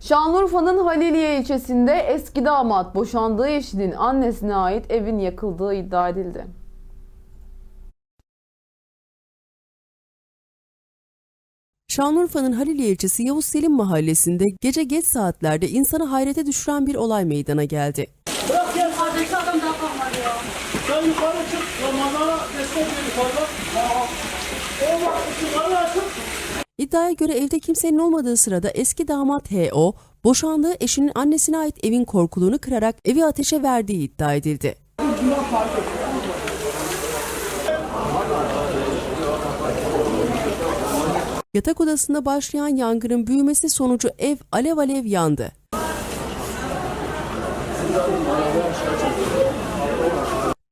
Şanlıurfa'nın Haliliye ilçesinde eski damat boşandığı eşinin annesine ait evin yakıldığı iddia edildi. Şanlıurfa'nın Haliliye ilçesi Yavuz Selim mahallesinde gece geç saatlerde insanı hayrete düşüren bir olay meydana geldi. Bırak gel. Kardeşi adam daha kalmadı ya. Sen yukarı çık. Ramazan'a destek ver yukarıda. Yukarı açık. İddiaya göre evde kimsenin olmadığı sırada eski damat H.O. boşandığı eşinin annesine ait evin korkuluğunu kırarak evi ateşe verdiği iddia edildi. Yatak odasında başlayan yangının büyümesi sonucu ev alev alev yandı.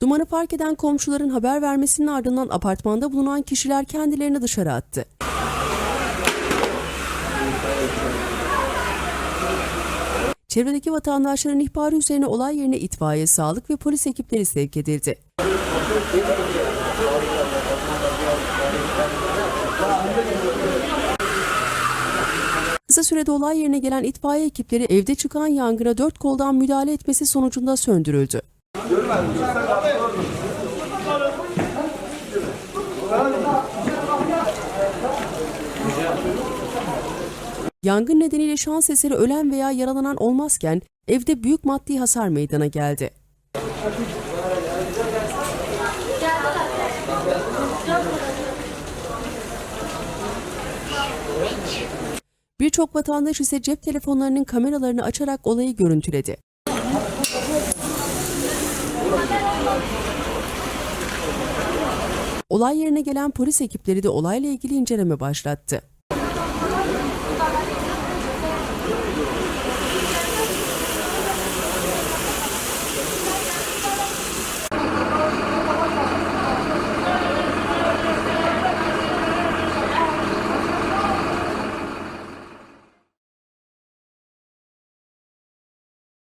Dumanı fark eden komşuların haber vermesinin ardından apartmanda bulunan kişiler kendilerini dışarı attı. Çevredeki vatandaşların ihbarı üzerine olay yerine itfaiye, sağlık ve polis ekipleri sevk edildi. Kısa sürede olay yerine gelen itfaiye ekipleri evde çıkan yangına dört koldan müdahale etmesi sonucunda söndürüldü. Yangın nedeniyle şans eseri ölen veya yaralanan olmazken evde büyük maddi hasar meydana geldi. Birçok vatandaş ise cep telefonlarının kameralarını açarak olayı görüntüledi. Olay yerine gelen polis ekipleri de olayla ilgili inceleme başlattı.